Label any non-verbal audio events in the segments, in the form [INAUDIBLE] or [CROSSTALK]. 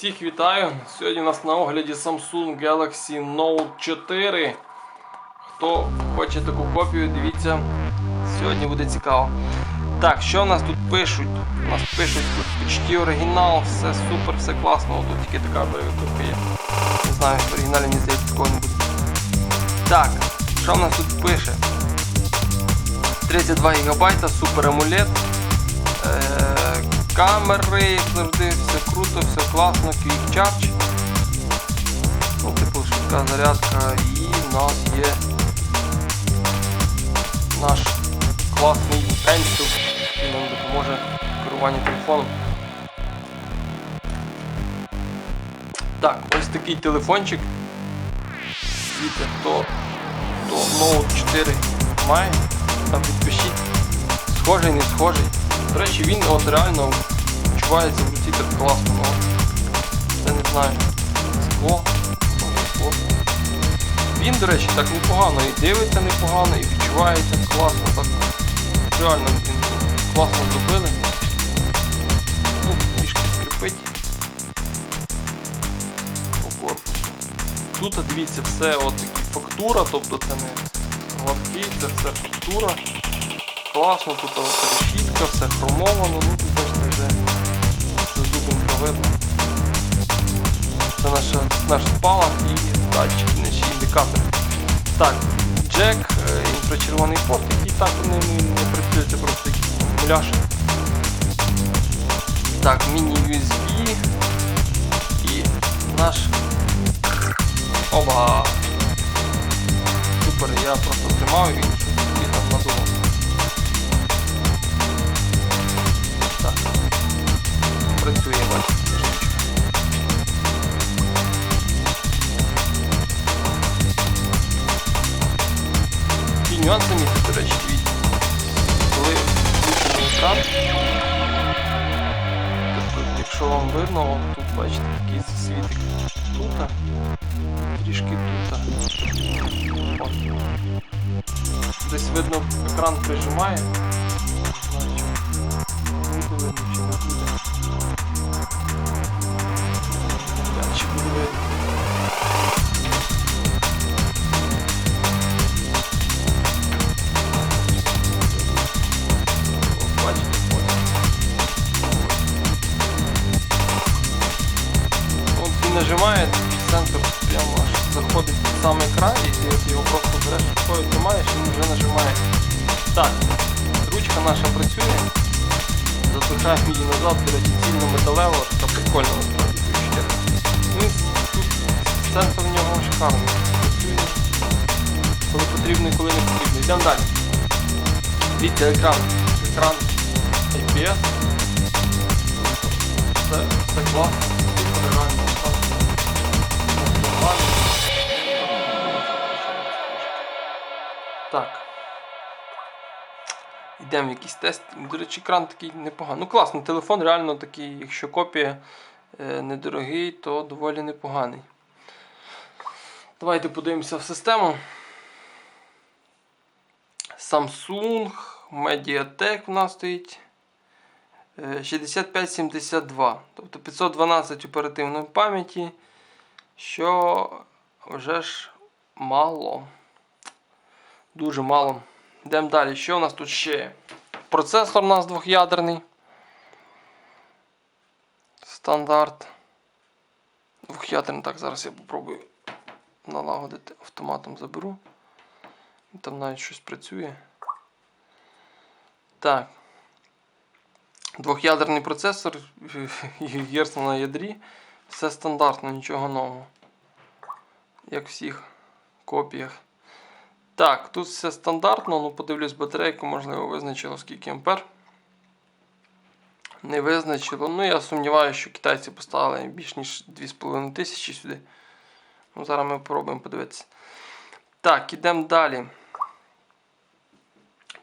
Всіх вітаю! Сьогодні у нас на огляді Samsung Galaxy Note 4. Хто хоче таку копію, дивіться, сьогодні буде цікаво. Так, що в нас тут пишуть? У нас пишуть тут почти оригінал, все супер, все класно. Тут тільки така перевикрутка є. Не знаю, в оригіналі мені здається такого не буде. Так, що в нас тут пише? 32 ГБ, супер AMOLED. Камери, як завжди, все круто, все класно, Charge. Ну, типу, швидка зарядка і в нас є наш класний пенсил, який нам допоможе в керуванні телефоном. Так, ось такий телефончик. Дивіться, хто, хто Note 4 має, там підпишіть. Схожий, не схожий. До речі, він от реально відчувається в руці так класно. Ну, це не знаю. Скло. скло. Він, до речі, так непогано і дивиться непогано, і відчувається класно. Так. Реально він класно зробили. Ну, трішки скрипить по корпусу. Тут дивіться, все от фактура, тобто це не гладкий, це все фактура. Класно, тут решітка, все хромовано, ну тут видно. Це наша, наш спалах і датчики, наші індикатори. Так, джек, інфрачервоний порт, який так не, не, це просто якийсь муляж. Так, міні-USB і наш Оба! Супер, я просто тримав і Місяць, до речі, дивіться. Коли екран, тобто, якщо вам видно, тут бачите такий світик тут, трішки тут. Десь видно екран прижимає. Не знаю, чи видно, чи буде. Самий край, і ти от його просто береш рукою тримаєш і вже нажимає. Так, ручка наша працює. Запихаємо її назад, до речі, цільно металево, така прикольна насправді. Ну тут сенсор в нього шикарний. Коли потрібно і коли не потрібно. Йдемо далі. Дивіться екран. Екран IPS. Все, все класно, реально Так. Йдемо в якийсь тест. До речі, екран такий непоганий. Ну класний телефон, реально такий, якщо копія е, недорогий, то доволі непоганий. Давайте подивимося в систему. Samsung, Mediatek в нас стоїть. Е, 6572, тобто 512 оперативної пам'яті, що вже ж мало. Дуже мало. Йдемо далі. Що у нас тут ще? Процесор у нас двох'ядерний. Стандарт. Двох'ядерний. Так, зараз я попробую налагодити автоматом заберу. Там навіть щось працює. Так. Двох'ядерний процесор, [LAUGHS] герц на ядрі. Все стандартно, нічого нового. Як всіх копіях. Так, тут все стандартно, ну подивлюсь батарейку, можливо, визначило скільки ампер. Не визначило. Ну, я сумніваюся, що китайці поставили більш ніж 2500 сюди. Ну, Зараз ми спробуємо подивитися. Так, ідемо далі.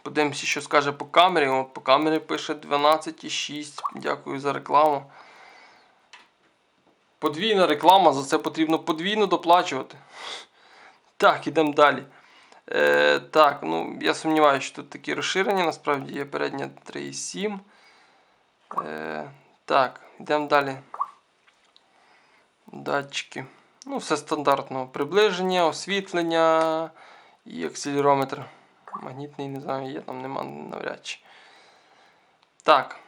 Подивимося, що скаже по камері. От по камері пише 12,6. Дякую за рекламу. Подвійна реклама, за це потрібно подвійно доплачувати. Так, ідемо далі. Е, Так, ну я сумніваюся, що тут такі розширення. Насправді є передня 3,7. Е, Так, йдемо далі. Датчики. Ну, все стандартно. Приближення, освітлення і акселерометр. Магнітний, не знаю, є там, нема навряд чи. Так.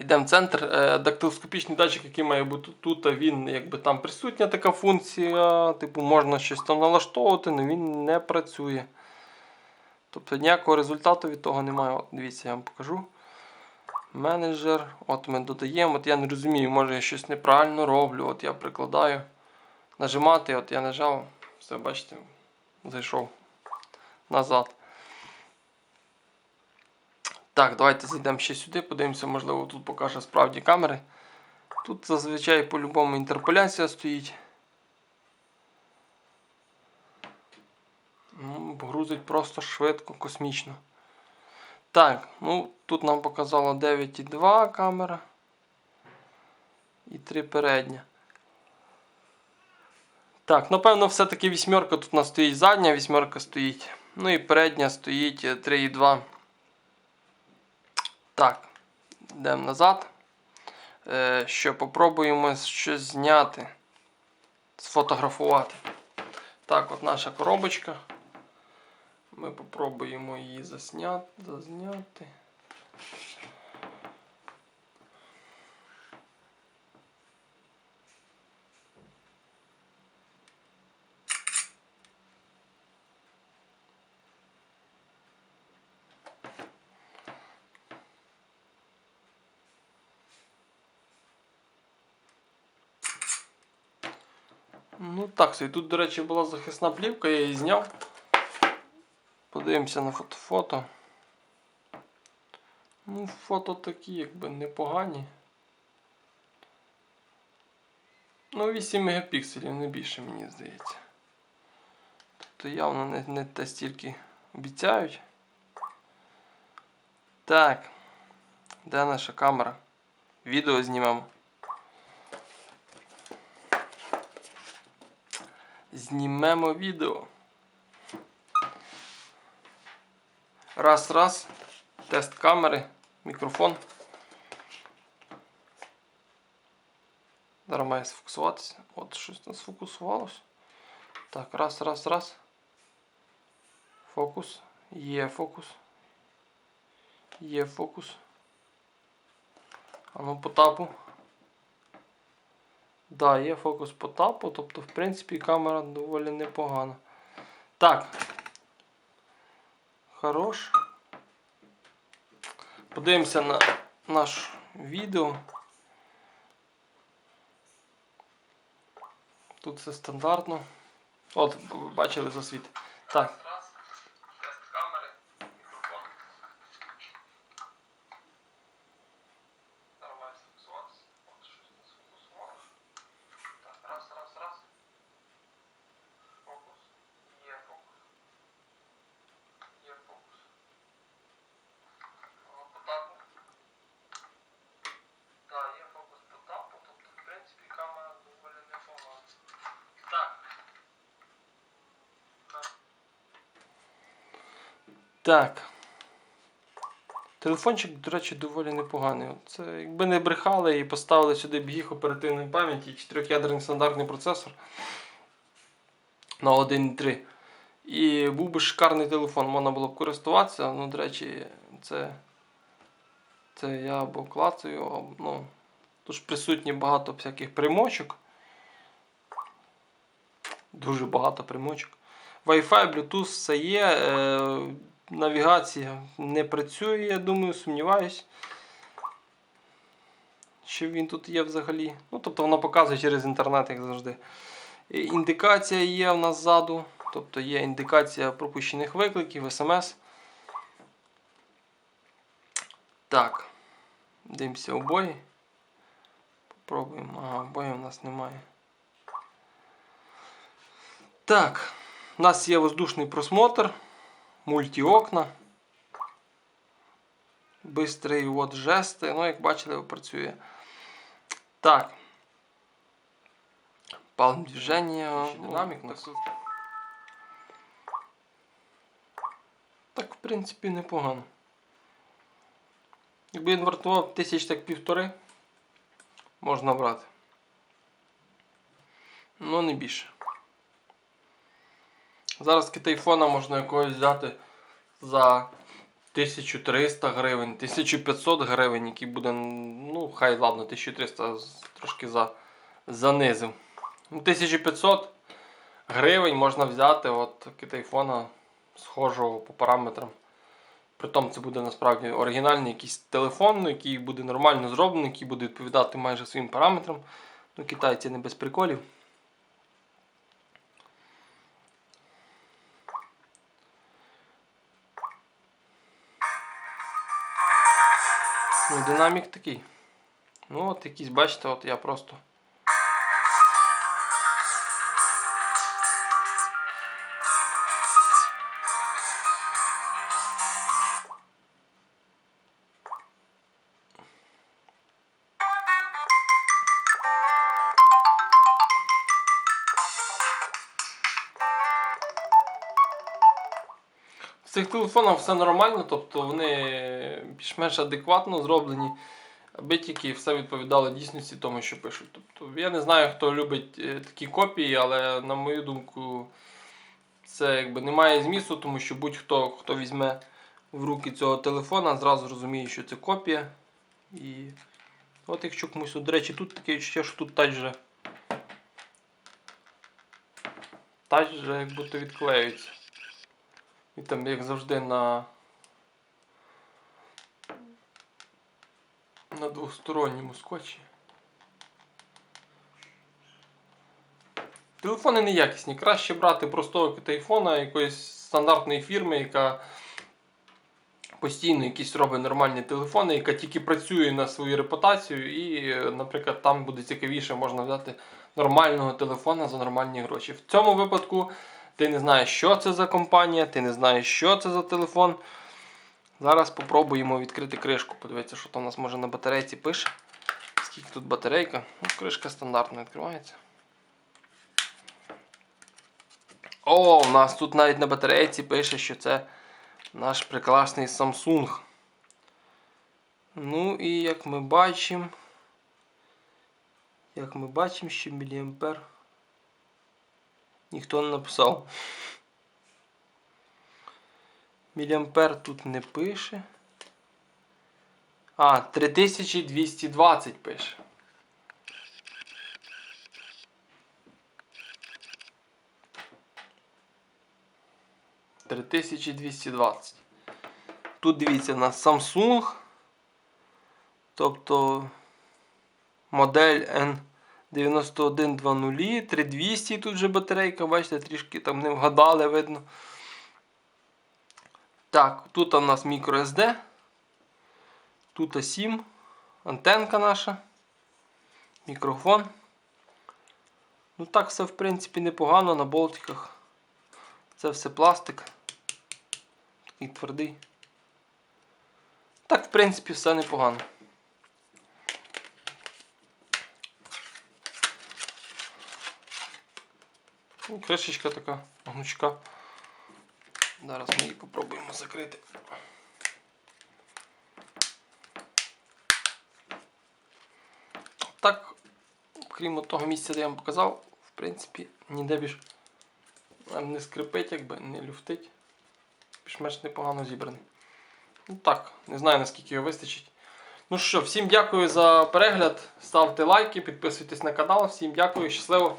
Йдемо в центр. Е, Дактилоскопічний датчик, який має бути тут, він якби там присутня така функція. Типу, можна щось там налаштовувати, але він не працює. Тобто ніякого результату від того немає. От, дивіться, я вам покажу. Менеджер. От ми додаємо. От я не розумію, може я щось неправильно роблю. От я прикладаю. Нажимати, от я нажав. Все, бачите, зайшов назад. Так, давайте зайдемо ще сюди, подивимося, можливо, тут покаже справді камери. Тут зазвичай по-любому інтерполяція стоїть. Ну, грузить просто швидко, космічно. Так, ну тут нам показало 9,2 камера. І 3 передня. Так, напевно, все-таки вісьмерка тут у нас стоїть задня, вісьмерка стоїть. Ну і передня стоїть е, 3,2. Так, йдемо назад. Е, що, попробуємо щось зняти, сфотографувати. Так, от наша коробочка. Ми попробуємо її засняти. зазняти. Ну так. І тут, до речі, була захисна плівка, я її зняв. Подивимося на фото. Ну, фото такі, якби непогані. Ну, 8 мегапікселів, не більше, мені здається. Тобто явно не, не те стільки обіцяють. Так. Де наша камера? Відео знімемо. Знімемо відео. Раз, раз. Тест камери, мікрофон. Зараз має сфокусуватися. От щось не сфокусувалось. Так, раз, раз, раз. Фокус. Є фокус. Є фокус. А ну по тапу. Да, є фокус по тапу, тобто, в принципі, камера доволі непогана. Так. Хорош. Подивимося на наш відео. Тут все стандартно. От, бачили засвіт. Так. Тест камери, мікрофон. Нормально сфокусуватися. От щось не сфокусувалося. Так, раз, раз, раз. Фокус. Є фокус. Є фокус. О, По тапу. Так, є фокус по тапу, тобто, в принципі, камера доволі непогана. Так. Так. Телефончик, до речі, доволі непоганий. Це якби не брехали і поставили сюди біг оперативної пам'яті, 4-ядерний стандартний процесор на 1.3. І був би шикарний телефон, можна було б користуватися. Ну, до речі, це, це я або клацаю, або, ну, тут присутні багато всяких примочок. Дуже багато примочок. Wi-Fi, Bluetooth, все є. Навігація не працює, я думаю, сумніваюсь. Чи він тут є взагалі? Ну, тобто воно показує через інтернет, як завжди. Індикація є в нас ззаду. Тобто є індикація пропущених викликів, смс. Так. Дивимося обої. Попробуємо. Ага, обої у нас немає. Так. У нас є воздушний просмотр, мультіокна. Бистрий от жести. Ну, як бачили, працює. Так. Палм движення. Динамік у нас. Так, в принципі, непогано. Якби він вартував тисяч так півтори, можна брати. Ну, не більше. Зараз китайфона можна якогось взяти за 1300 гривень, 1500 гривень, який буде, ну, хай ладно, 1300 трошки за, занизив. Ну, 1500 гривень можна взяти от китайфона схожого по параметрам. Притом це буде насправді оригінальний якийсь телефон, ну, який буде нормально зроблений, який буде відповідати майже своїм параметрам. Ну, китайці не без приколів. Ну, динамік такий. Ну, от якийсь, бачите, от я просто. В цих телефонах все нормально, тобто вони більш-менш адекватно зроблені, аби тільки все відповідало дійсності тому, що пишуть. Тобто, я не знаю, хто любить е, такі копії, але на мою думку, це якби не має змісту, тому що будь-хто, хто візьме в руки цього телефона, зразу розуміє, що це копія. І от якщо комусь, до речі, тут таке відчуття, що тут тач вже. Тач вже як будто відклеюється. І там, як завжди, на. На двосторонньому скотчі. Телефони неякісні. Краще брати простого китайфона якоїсь стандартної фірми, яка постійно якісь робить нормальні телефони, яка тільки працює на свою репутацію, і, наприклад, там буде цікавіше, можна взяти нормального телефона за нормальні гроші. В цьому випадку ти не знаєш, що це за компанія, ти не знаєш, що це за телефон. Зараз спробуємо відкрити кришку. Подивіться, що там у нас може на батарейці пише. Скільки тут батарейка. Ну, кришка стандартно відкривається. О, у нас тут навіть на батарейці пише, що це наш прекрасний Samsung. Ну і як ми бачимо, як ми бачимо, що міліампер ніхто не написав. Міліампер тут не пише. А, 3220 пише. Три тисячі двісті двадцять. Тут дивіться у нас Samsung. Тобто модель N9120, 3200 тут же батарейка, бачите, трішки там не вгадали, видно. Так, тут у нас microSD. Тут A7, антенка наша, мікрофон. Ну так все в принципі непогано на болтиках. Це все пластик. Такий твердий. Так, в принципі, все непогано. Кришечка така, гнучка. Зараз ми її попробуємо закрити. Так, крім того місця, де я вам показав, в принципі, ніде більш не скрипить, якби, не люфтить. Більш-менш непогано зібраний. Ну так, не знаю наскільки його вистачить. Ну що, всім дякую за перегляд. Ставте лайки, підписуйтесь на канал. Всім дякую, щасливо!